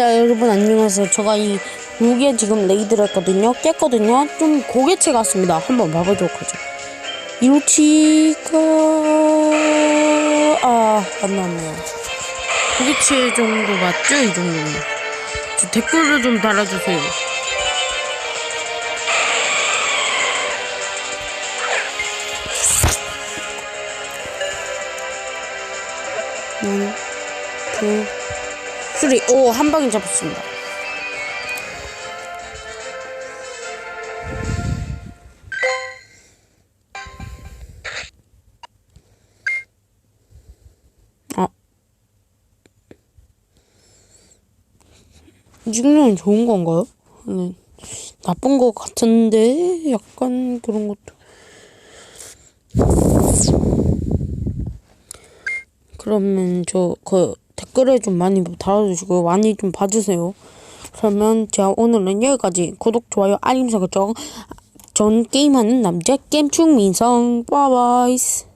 자 여러분 안녕하세요. 제가 이 무기에 지금 레이드를 했거든요. 깼거든요. 좀 고개체 같습니다. 한번 봐보도록 하죠. 이로치가 아 안 나왔네요 고개체 정도 맞죠? 이 정도면. 저 댓글을 좀 달아주세요. 원, 투, 쓰리. 오, 한 방에 잡았습니다. 아. 이 정도면 좋은 건가요? 네. 나쁜 것 같은데, 약간 그런 것도. 그러면 저그 댓글에 좀 많이 달아주시고 많이 좀 봐주세요. 그러면 제가 오늘은 여기까지. 구독 좋아요 알림 설정. 전 게임하는 남자 게임 충 민성. 빠바이스